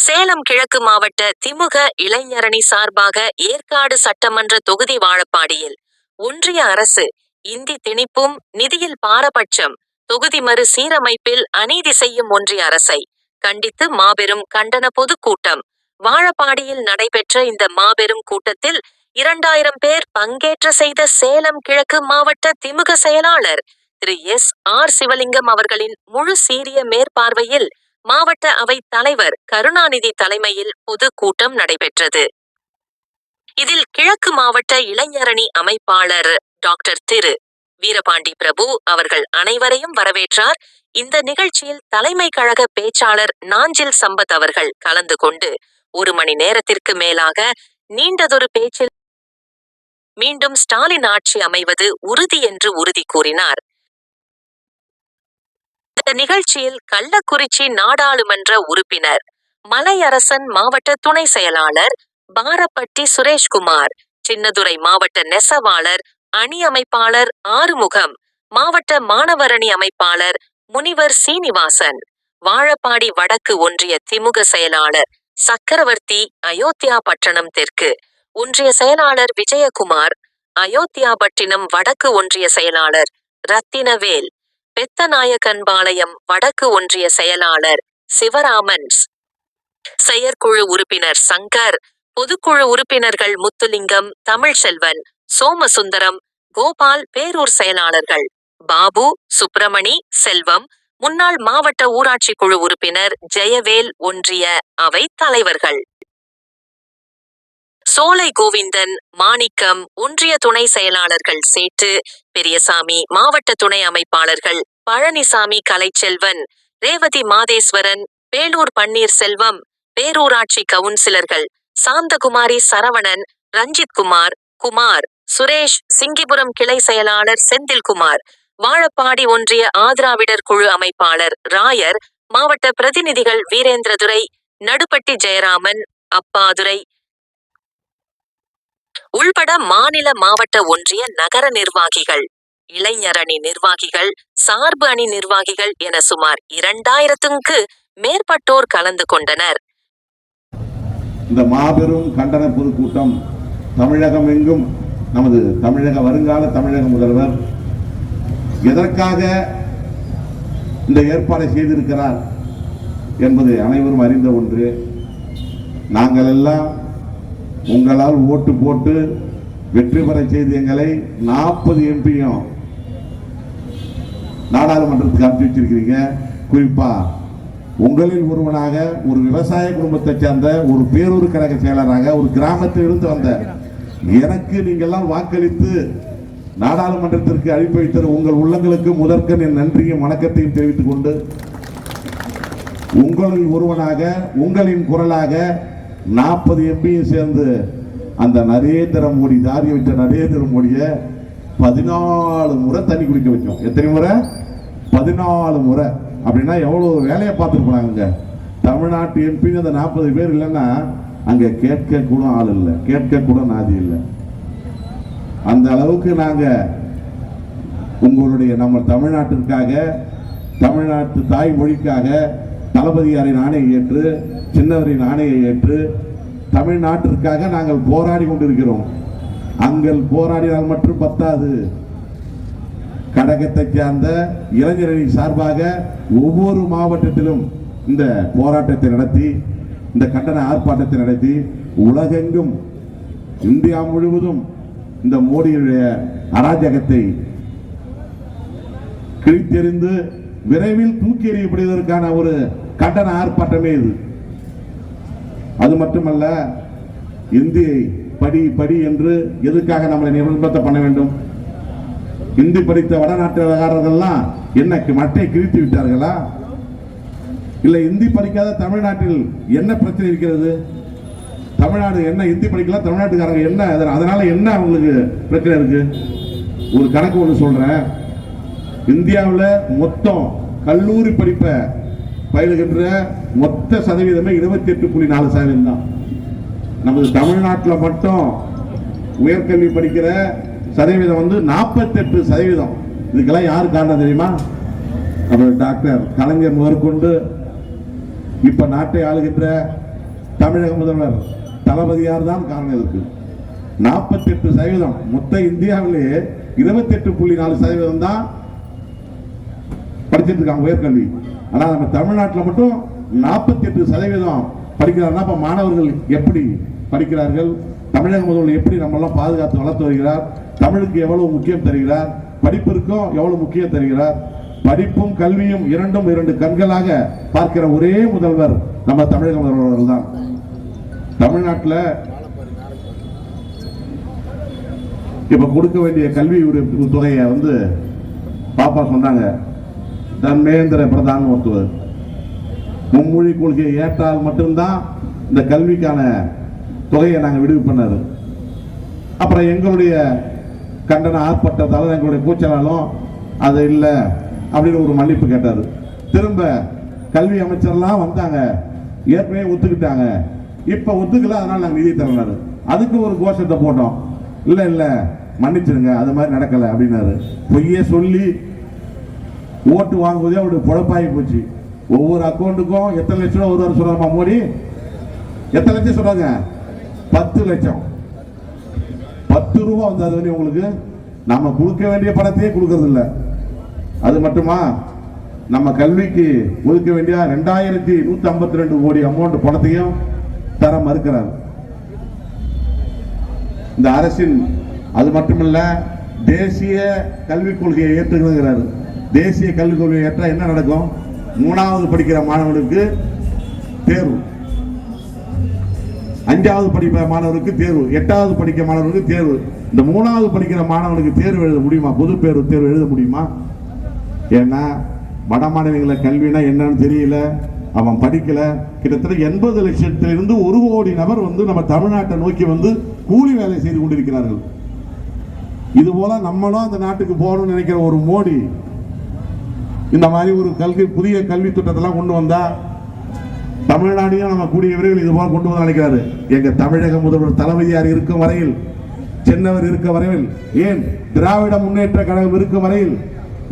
சேலம் கிழக்கு மாவட்ட திமுக இளைஞரணி சார்பாக ஏற்காடு சட்டமன்ற தொகுதி வாழப்பாடியில் ஒன்றிய அரசு இந்தி திணிப்பும் நிதியில் பாரபட்சம் தொகுதி மறு சீரமைப்பில் அநீதி செய்யும் ஒன்றிய அரசை கண்டித்து மாபெரும் கண்டன பொதுக்கூட்டம். வாழப்பாடியில் நடைபெற்ற இந்த மாபெரும் கூட்டத்தில் இரண்டாயிரம் பேர் பங்கேற்ற செய்த சேலம் கிழக்கு மாவட்ட திமுக செயலாளர் திரு எஸ் ஆர் சிவலிங்கம் அவர்களின் முழு சீரிய மேற்பார்வையில் மாவட்ட அவை தலைவர் கருணாநிதி தலைமையில் பொது கூட்டம் நடைபெற்றது. இதில் கிழக்கு மாவட்ட இளைஞரணி அமைப்பாளர் டாக்டர் திரு. வீரபாண்டி பிரபு அவர்கள் அனைவரையும் வரவேற்றார். இந்த நிகழ்ச்சியில் தலைமை கழக பேச்சாளர் நாஞ்சில் சம்பத் அவர்கள் கலந்து கொண்டு ஒரு மணி நேரத்திற்கு மேலாக நீண்டதொரு பேச்சில் மீண்டும் ஸ்டாலின் ஆட்சி அமைவது உறுதி என்று உறுதி கூறினார். இந்த நிகழ்ச்சியில் கள்ளக்குறிச்சி நாடாளுமன்ற உறுப்பினர் மலையரசன் மாவட்ட துணை செயலாளர் பாரப்பட்டி சுரேஷ்குமார் சின்னதுரை மாவட்ட நெசவாளர் அணி அமைப்பாளர் ஆறுமுகம் மாவட்ட மாணவரணி அமைப்பாளர் முனிவர் சீனிவாசன் வாழப்பாடி வடக்கு ஒன்றிய திமுக செயலாளர் சக்கரவர்த்தி அயோத்தியா பட்டணம் தெற்கு ஒன்றிய செயலாளர் விஜயகுமார் அயோத்தியாபட்டினம் வடக்கு ஒன்றிய செயலாளர் ரத்தினவேல் பெத்தநாயக்கன்பாளையம் வடக்கு ஒன்றிய செயலாளர் சிவராமன்ஸ். செயற்குழு உறுப்பினர் சங்கர் பொதுக்குழு உறுப்பினர்கள் முத்துலிங்கம் தமிழ்செல்வன் சோமசுந்தரம் கோபால் பேரூர் செயலாளர்கள் பாபு சுப்பிரமணி செல்வம் முன்னாள் மாவட்ட ஊராட்சி குழு உறுப்பினர் ஜெயவேல் ஒன்றிய அவை தலைவர்கள். சோலை கோவிந்தன் மாணிக்கம் ஒன்றிய துணை செயலாளர்கள் சேட்டு பெரியசாமி மாவட்ட துணை அமைப்பாளர்கள் பழனிசாமி கலைச்செல்வன் ரேவதி மாதேஸ்வரன் பேலூர் பன்னீர்செல்வம் பேரூராட்சி கவுன்சிலர்கள் சாந்தகுமாரி சரவணன் ரஞ்சித்குமார் குமார் சுரேஷ் சிங்கிபுரம் கிளை செயலாளர் செந்தில்குமார் வாழப்பாடி ஒன்றிய ஆதிராவிடர் குழு அமைப்பாளர் ராயர் மாவட்ட பிரதிநிதிகள் வீரேந்திரதுரை நடுப்பட்டி ஜெயராமன் அப்பாதுரை. உள்பட மாநில மாவட்ட ஒன்றிய நகர நிர்வாகிகள் இளைஞரணி நிர்வாகிகள் சார்பு அணி நிர்வாகிகள் என சுமார் இரண்டாயிரத்துக்கு மேற்பட்டோர் கலந்து கொண்டனர். இந்த மாபெரும் கண்டன பொதுக்கூட்டம் தமிழகம் எங்கும் நமது தமிழக வருங்கால தமிழக முதல்வர் எதற்காக இந்த ஏற்பாடை செய்திருக்கிறார் என்பது அனைவரும் அறிந்த ஒன்று நாங்கள் எல்லாம் உங்களால் ஓட்டு போட்டு வெற்றி பெற செய்த எங்களை நாற்பது எம்பியும் நாடாளுமன்றத்துக்கு அனுப்பி வச்சிருக்கிறீங்க. குறிப்பாக உங்களில் ஒருவனாக ஒரு விவசாய குடும்பத்தைச் சேர்ந்த ஒரு பேரூர் கழக செயலராக ஒரு கிராமத்தில் இருந்து வந்த எனக்கு நீங்கள்லாம் வாக்களித்து நாடாளுமன்றத்திற்கு அழைப்பு வைத்த உங்கள் உள்ளங்களுக்கு முதற்கன் என் நன்றியும் வணக்கத்தையும் தெரிவித்துக் கொண்டு உங்களில் ஒருவனாக உங்களின் குரலாக நாற்பது எம்பியும் சேர்ந்து அந்த நரேந்திர மோடி தாரி வச்ச நரேந்திர மோடியை பதினாலு முறை தண்ணி குடிக்க வச்சோம் எத்தனை முறை? பதினாலு முறை. அப்படின்னா எவ்வளோ வேலையை பார்த்துட்டு போனாங்க தமிழ்நாட்டு எம்பின்னு அந்த நாற்பது பேர் இல்லைன்னா அங்கே கேட்க கூட ஆள் இல்லை. கேட்க கூட நாதி இல்லை. அந்த அளவுக்கு நாங்கள் உங்களுடைய நம்ம தமிழ்நாட்டிற்காக தமிழ்நாட்டு தாய்மொழிக்காக தளபதியாரின் ஆணையை ஏற்று சின்னவரின் ஆணையை ஏற்று தமிழ்நாட்டிற்காக நாங்கள் போராடி கொண்டிருக்கிறோம். அங்கள் போராடினால் மட்டும் பத்தாது. கடகத்தை சார்ந்த இளைஞரணி சார்பாக ஒவ்வொரு மாவட்டத்திலும் இந்த போராட்டத்தை நடத்தி இந்த கண்டன ஆர்ப்பாட்டத்தை நடத்தி உலகெங்கும் இந்தியா முழுவதும் இந்த மோடியுடைய அராஜகத்தை கிழித்தெறிந்து விரைவில் தூக்கி எறியப்படுவதற்கான ஒரு கண்டன ஆர்ப்பாட்டமே இது. அது மட்டுமல்ல இந்தியை படி படி என்று எதுக்காக நம்மளை நிர்பந்தத்தை பண்ண வேண்டும்? இந்தி படித்த வடநாட்டுக்காரர்கள்லாம் என்ன மட்டை கிழித்து விட்டார்களா? இல்லை இந்தி படிக்காத தமிழ்நாட்டில் என்ன பிரச்சனை இருக்கிறது? தமிழ்நாடு என்ன இந்தி படிக்கலாம் தமிழ்நாட்டுக்காரங்க என்ன? அதனால- அதனால என்ன அவங்களுக்கு பிரச்சனை இருக்கு? ஒரு கணக்கு ஒன்று சொல்றேன். இந்தியாவில் மொத்தம் கல்லூரி படிப்பை பயிலுகின்ற மொத்த சதவீதமே இருபத்தி எட்டு புள்ளி நாலு சதவீதம் தான் நமது தமிழ்நாட்டில் மட்டும் உயர்கல்வி படிக்கிற சதவீதம் வந்து நாற்பத்தெட்டு சதவீதம். இதுக்கெல்லாம் யார் காரணம் தெரியுமா? நம்ம டாக்டர் கலைஞர் முதற்கொண்டு இப்ப நாட்டை ஆளுகின்ற தமிழக முதல்வர் தளபதியார் தான் காரணம் இதுக்கு நாற்பத்தி எட்டு சதவீதம். மொத்த இந்தியாவிலேயே இருபத்தி எட்டு புள்ளி நாலு சதவீதம் தான் படிச்சிட்டு இருக்காங்க உயர்கல்வி. ஆனால் நம்ம தமிழ்நாட்டில் மட்டும் நாற்பத்தி எட்டு சதவீதம் படிக்கிறாருன்னா இப்போ மாணவர்கள் எப்படி படிக்கிறார்கள்? தமிழக முதல்வர் எப்படி நம்மெல்லாம் பாதுகாத்து வளர்த்து வருகிறார்? தமிழுக்கு எவ்வளவு முக்கியம் தருகிறார்? படிப்பிற்கும் எவ்வளவு முக்கியம் தருகிறார்? படிப்பும் கல்வியும் இரண்டும் இரண்டு கண்களாக பார்க்கிற ஒரே முதல்வர் நம்ம தமிழக முதல்வர் தான் தமிழ்நாட்டில் இப்ப கொடுக்க வேண்டிய கல்வி தொகையை வந்து பாப்பா சொன்னாங்க. தன்மேந்திர பிரதான் ஒருத்தவர் மும்மொழி கொள்கையை ஏற்றால் மட்டும்தான் இந்த கல்விக்கான தொகையை நாங்கள் விடுவி பண்ணாரு. அப்புறம் எங்களுடைய கண்டன ஆர்ப்பாட்டத்தாலும் எங்களுடைய கூச்சலாலும் அது இல்லை அப்படின்னு ஒரு மன்னிப்பு கேட்டார். திரும்ப கல்வி அமைச்சர்லாம் வந்தாங்க. ஏற்கனவே ஒத்துக்கிட்டாங்க. இப்போ ஒத்துக்கல அதனால் நாங்கள் நிதி தரனாரு அதுக்கு ஒரு கோஷத்தை போட்டோம். இல்லை இல்லை மன்னிச்சிருங்க அது மாதிரி நடக்கலை அப்படின்னாரு. பொய்யே சொல்லி ஓட்டு வாங்குவதே அவருடைய பொழப்பாகி போச்சு. ஒவ்வொரு அக்கௌண்ட்டுக்கும் எத்தனை லட்சம் ரூபா வருவார் சொல்கிறாமா மோடி எத்தனை லட்சம் சொல்கிறாங்க பத்து லட்சம். பத்து ரூபா வந்து அது வரையும் உங்களுக்கு நம்ம கொடுக்க வேண்டிய பணத்தையே கொடுக்கறதில்ல. அது மட்டுமா? நம்ம கல்விக்கு ஒதுக்க வேண்டிய ரெண்டாயிரத்தி நூத்தி ஐம்பத்தி ரெண்டு கோடி அமௌண்ட் பணத்தையும் தர மறுக்கிறார். இந்த அரசின் அது மட்டுமல்ல தேசிய கல்விக் கொள்கையை ஏற்றுகிறார் தேசிய கல்விக் கொள்கையை ஏற்றால் என்ன நடக்கும்? மூணாவது படிக்கிற மாணவனுக்கு தேர்வு. அஞ்சாவது படிக்கிற மாணவருக்கு தேர்வு எட்டாவது படிக்கிற மாணவருக்கு தேர்வு. இந்த மூணாவது படிக்கிற மாணவனுக்கு தேர்வு எழுத முடியுமா? பொது தேர்வு தேர்வு எழுத முடியுமா? ஏன்னா வட மாநிலங்கள கல்வினா என்னன்னு தெரியல. அவன் படிக்கல. கிட்டத்தட்ட எண்பது லட்சத்திலிருந்து ஒரு கோடி நபர் வந்து நம்ம தமிழ்நாட்டை நோக்கி வந்து கூலி வேலை செய்து கொண்டிருக்கிறார்கள். இது போல நம்மளும் அந்த நாட்டுக்கு போகணும்னு நினைக்கிற ஒரு மோடி இந்த மாதிரி ஒரு கல்வி புதிய கல்வி திட்டத்தெல்லாம் கொண்டு வந்தா தமிழ்நாடையும் நம்ம கூடிய விரைவில் இது போல கொண்டு வந்து நினைக்கிறாரு எங்க தமிழக முதல்வர் தளபதியார் இருக்கும் வரையில் சென்னவர் இருக்க வரையில் ஏன் திராவிட முன்னேற்ற கழகம் இருக்கும் வரையில்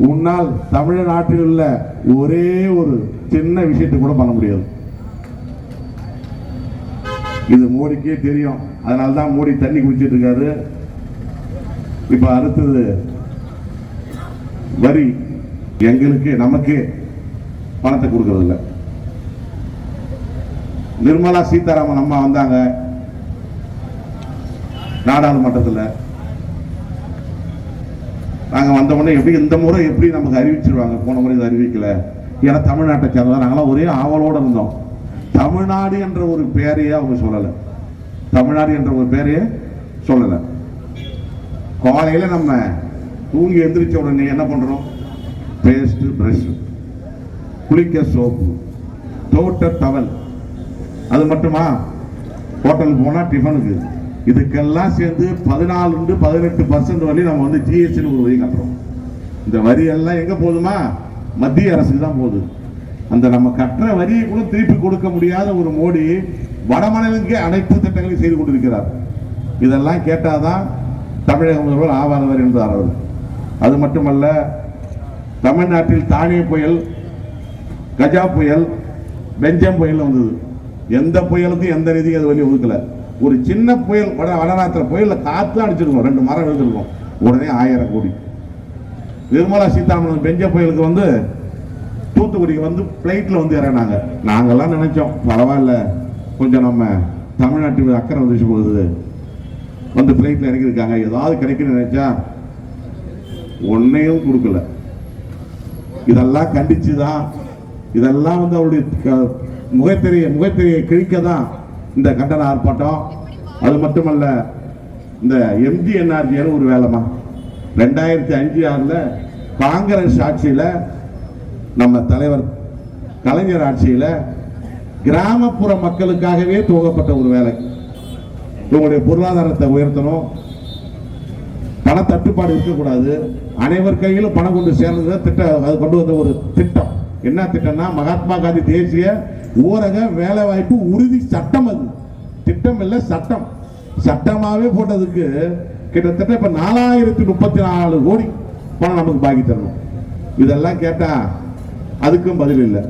உன்னால் தமிழ்நாட்டில் உள்ள ஒரே ஒரு சின்ன விஷயத்தை கூட பண்ண முடியாது. இது மோடிக்கே தெரியும். அதனால தான் மோடி தண்ணி குடிச்சிட்டு இருக்காரு. இப்ப அடுத்தது வரி எங்களுக்கு நமக்கே பணத்தை கொடுக்கறதில்லை. நிர்மலா சீதாராமன் அம்மா வந்தாங்க. நாடாளுமன்றத்தில். நாங்கள் வந்த உடனே எப்படி இந்த முறை எப்படி நமக்கு அறிவிச்சிருவாங்க? போன முறை இது அறிவிக்கல. ஏன்னா தமிழ்நாட்டை சேர்ந்தவங்க. நாங்களாம் ஒரே ஆவலோட இருந்தோம். தமிழ்நாடு என்ற ஒரு பேரையே அவங்க சொல்லலை. தமிழ்நாடு என்ற ஒரு பேரையே சொல்லலை. காலையில் நம்ம தூங்கி எந்திரிச்ச உடனே என்ன பண்றோம்? பேஸ்ட் பிரஷ் குளிக்க சோப்பு தோட்ட தவல் அது மட்டுமா? ஹோட்டலுக்கு போனால் டிஃபனுக்கு இதுக்கெல்லாம் சேர்ந்து பதினாலு பதினெட்டு பர்சன்ட் வரையும் நம்ம வந்து ஜிஎஸ்டி ஒரு வரி கட்டுறோம். இந்த வரி எல்லாம் எங்கே போதுமா மத்திய அரசுக்கு தான் போகுது. அந்த நம்ம கட்டுற வரியை கூட திருப்பி கொடுக்க முடியாத ஒரு மோடி வட அனைத்து திட்டங்களையும் செய்து கொண்டிருக்கிறார். இதெல்லாம் கேட்டாதான் தமிழக முதல்வர் ஆவாதவர் என்றார் அவர். அது மட்டுமல்ல தமிழ்நாட்டில் தானே புயல் கஜா புயல் பெஞ்சம் புயல் வந்தது. எந்த புயலுக்கும் எந்த நிதியும் அது வழி ஒதுக்கல. ஒரு சின்ன புயல் வட வடநாட்டில் புயலில் காற்று அடிச்சிருக்கோம். ரெண்டு மரம் விழுந்திருக்கும் உடனே ஆயிரம் கோடி. நிர்மலா சீதாராமன் பெஞ்ச புயலுக்கு வந்து தூத்துக்குடிக்கு வந்து ஃப்ளைட்டில் வந்து இறங்கினாங்க. நாங்கெல்லாம் நினைச்சோம் பரவாயில்ல. கொஞ்சம் நம்ம தமிழ்நாட்டு அக்கறை வந்துச்சு போகுது வந்து ஃப்ளைட்டில் இறங்கியிருக்காங்க. ஏதாவது கிடைக்குன்னு நினைச்சா ஒன்னையும் கொடுக்கல. இதெல்லாம் கண்டிச்சு தான் இதெல்லாம் வந்து அவருடைய க- முகத்திரையை முகத்திரையை கிழிக்க தான் இந்த கண்டன ஆர்ப்பாட்டம்? அது மட்டுமல்ல இந்த எம்ஜிஎன்ஆர்ஜியான ஒரு வேலைமா ரெண்டாயிரத்தி அஞ்சு ஆறில் காங்கிரஸ் ஆட்சியில் நம்ம தலைவர் கலைஞர் ஆட்சியில் கிராமப்புற மக்களுக்காகவே துவங்கப்பட்ட ஒரு வேலை. இவங்களுடைய பொருளாதாரத்தை உயர்த்தணும். பண தட்டுப்பாடு இருக்கக்கூடாது. அனைவர் கையிலும் பணம் கொண்டு சேர்ந்தது திட்டம் அது கொண்டு வந்த ஒரு திட்டம். என்ன திட்டம்னா மகாத்மா காந்தி தேசிய ஊரக வேலை வாய்ப்பு உறுதி சட்டம் அது. திட்டம் இல்லை சட்டம். சட்டமாவே போட்டதுக்கு கிட்டத்தட்ட இப்ப நாலாயிரத்தி முப்பத்தி நாலு கோடி பணம் நமக்கு பாக்கி தரணும். இதெல்லாம் கேட்டா அதுக்கும் பதில் இல்லை.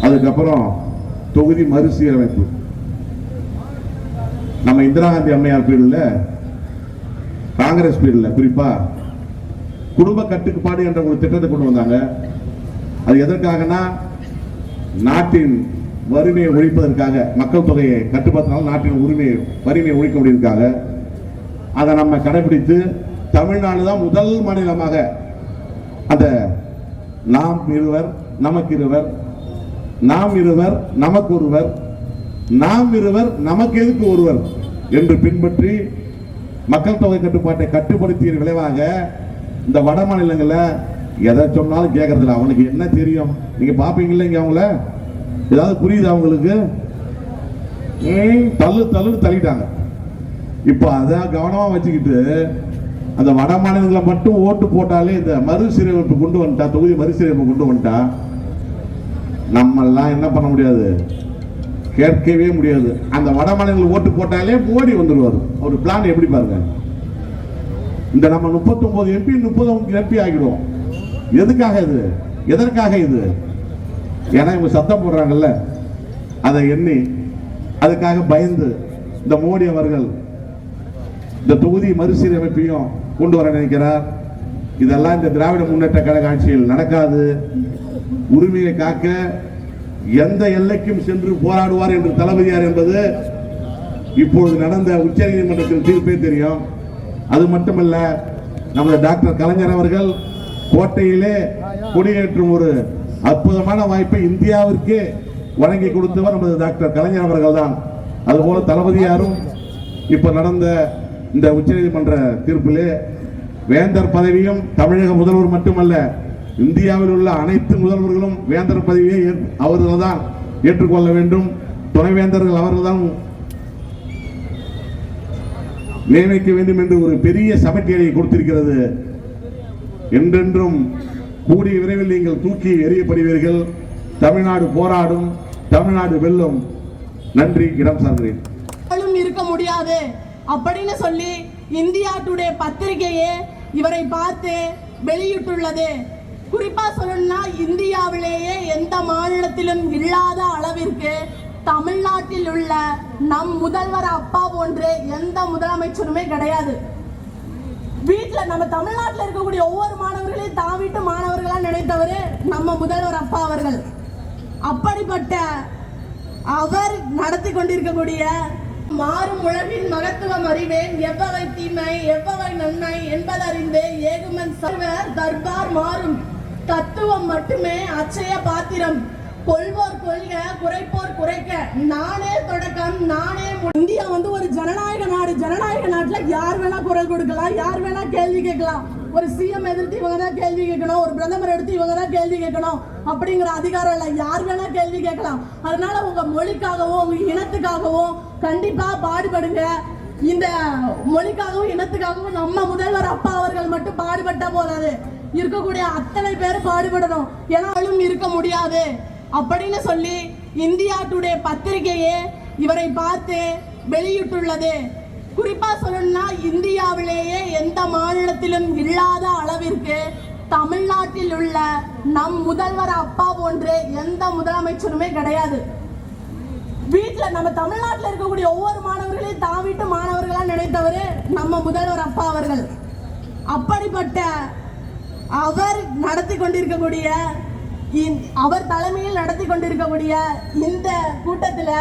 அதுக்கப்புறம் தொகுதி மறுசீரமைப்பு. நம்ம இந்திரா காந்தி அம்மையார் பீரியடில் காங்கிரஸ் பீரியடில் குறிப்பா குடும்ப கட்டுப்பாடு என்ற ஒரு திட்டத்தை கொண்டு வந்தாங்க. அது எதற்காகனா? நாட்டின் வறுமையை ஒழிப்பதற்காக மக்கள் தொகையை கட்டுப்படுத்தினாலும் நாட்டின் உரிமையை வறுமையை ஒழிக்க முடியறதுக்காக அதை நம்ம கடைபிடித்து தமிழ்நாடு தான் முதல் மாநிலமாக அந்த நாம் இருவர் நமக்கு இருவர் நாம் இருவர் நமக்கு ஒருவர் நாம் இருவர் நமக்கு எதுக்கு ஒருவர் என்று பின்பற்றி மக்கள் தொகை கட்டுப்பாட்டை கட்டுப்படுத்திய விளைவாக இந்த வட மாநிலங்களில் எதை சொன்னாலும் கேட்கறதில்ல அவனுக்கு என்ன தெரியும்? நீங்க பாப்பீங்கல்ல இங்க அவங்கள? ஏதாவது புரியுது அவங்களுக்கு? தள்ளு தள்ளுன்னு தள்ளிட்டாங்க. இப்ப அதை கவனமா வச்சுக்கிட்டு அந்த வட மாநிலங்களை மட்டும் ஓட்டு போட்டாலே இந்த மறுசீரமைப்பு கொண்டு வந்துட்டா தொகுதி மறுசீரமைப்பு கொண்டு வந்துட்டா நம்மெல்லாம் என்ன பண்ண முடியாது? கேட்கவே முடியாது. அந்த வட மாநிலங்கள் ஓட்டு போட்டாலே மோடி வந்துடுவார் அவர் பிளான் எப்படி பாருங்க? இந்த நம்ம 39 எம்பி முப்பது எம்பி ஆகிடுவோம் எதுக்காக இது? எதற்காக இது? ஏன்னா இவங்க சத்தம் போடுறாங்கல்ல. அதை எண்ணி அதுக்காக பயந்து இந்த மோடி அவர்கள் இந்த தொகுதி மறுசீரமைப்பையும் கொண்டு வர நினைக்கிறார். இதெல்லாம் இந்த திராவிட முன்னேற்ற கழக ஆட்சியில் நடக்காது. உரிமையை காக்க எந்த எல்லைக்கும் சென்று போராடுவார் என்று தளபதியார் என்பது இப்பொழுது நடந்த உச்சநீதிமன்றத்தின் தீர்ப்பே தெரியும். அது மட்டுமல்ல நமது டாக்டர் கலைஞர் அவர்கள் கோட்டையிலே கொடியேற்றும் ஒரு அற்புதமான வாய்ப்பை இந்தியாவிற்கே வழங்கி கொடுத்தவர் நமது டாக்டர் கலைஞர் அவர்கள் தான் அதுபோல தளபதியாரும் இப்ப நடந்த இந்த உச்சநீதிமன்ற தீர்ப்பிலே வேந்தர் பதவியும் தமிழக முதல்வர் மட்டுமல்ல இந்தியாவில் உள்ள அனைத்து முதல்வர்களும் வேந்தர் பதவியை அவர்கள் தான் ஏற்றுக்கொள்ள வேண்டும். துணைவேந்தர்கள் அவர்கள்தான் நியமிக்க வேண்டும் என்று ஒரு பெரிய சமட்டியலை கொடுத்திருக்கிறது. என்றென்றும் கூடிய விரைவில் நீங்கள் தூக்கி எறியப்படுவீர்கள். தமிழ்நாடு போராடும் தமிழ்நாடு வெல்லும். நன்றி இடம் சார்கிறேன். இருக்க முடியாது. அப்படின்னு சொல்லி இந்தியா டுடே பத்திரிகையே இவரை பார்த்து வெளியிட்டுள்ளது. குறிப்பா சொல்லணும்னா இந்தியாவிலேயே எந்த மாநிலத்திலும் இல்லாத அளவிற்கு தமிழ்நாட்டில் உள்ள நம் முதல்வர் அப்பா போன்று எந்த முதலமைச்சருமே கிடையாது. வீட்டில் நம்ம தமிழ்நாட்டில் இருக்கக்கூடிய ஒவ்வொரு மாணவர்களையும் தான் வீட்டு மாணவர்களாக நினைத்தவர் நம்ம முதல்வர் அப்பா அவர்கள். அப்படிப்பட்ட அவர் நடத்தி கொண்டிருக்கக்கூடிய மாறும் உழவின் மகத்துவம் அறிவேன். எவ்வகை தீமை எவ்வகை நன்மை என்பதறிந்து ஏகுமன் சர்வர் தர்பார் மாறும் தத்துவம் மட்டுமே அச்சய பாத்திரம். கொள்வோர் கொள்க குறைப்போர் குறைக்க. நானே தொடக்கம் நானே இந்தியா வந்து ஒரு ஜனநாயக நாடு. ஜனநாயக நாட்டுல யார் வேணா குரல் கொடுக்கலாம் யார் வேணா கேள்வி கேட்கலாம். ஒரு சிஎம் எதிர்த்து இவங்க தான் கேள்வி கேட்கணும் ஒரு பிரதமர் எடுத்து இவங்க தான் கேள்வி கேட்கணும் அப்படிங்கிற அதிகாரம் இல்லை. யார் வேணா கேள்வி கேட்கலாம். அதனால உங்க மொழிக்காகவும் உங்க இனத்துக்காகவும் கண்டிப்பா பாடுபடுங்க. இந்த மொழிக்காகவும் இனத்துக்காகவும் நம்ம முதல்வர் அப்பா அவர்கள் மட்டும் பாடுபட்டா போதாது. இருக்கக்கூடிய அத்தனை பேர் பாடுபடணும். ஏன்னாலும் இருக்க முடியாது. அப்படின்னு சொல்லி இந்தியா டுடே பத்திரிகையே இவரை பார்த்து வெளியிட்டுள்ளது. குறிப்பா சொல்லணும்னா இந்தியாவிலேயே எந்த மாநிலத்திலும் இல்லாத அளவிற்கு தமிழ்நாட்டில் உள்ள நம் முதல்வர் அப்பா போன்று எந்த முதலமைச்சருமே கிடையாது. வீட்டில் நம்ம தமிழ்நாட்டில் இருக்கக்கூடிய ஒவ்வொரு மாணவர்களையும் தான் வீட்டு மாணவர்களா நினைத்தவர் நம்ம முதல்வர் அப்பா அவர்கள். அப்படிப்பட்ட அவர் நடத்தி கொண்டிருக்கக்கூடிய அவர் தலைமையில் நடத்தி கொண்டிருக்கக்கூடிய இந்த கூட்டத்தில்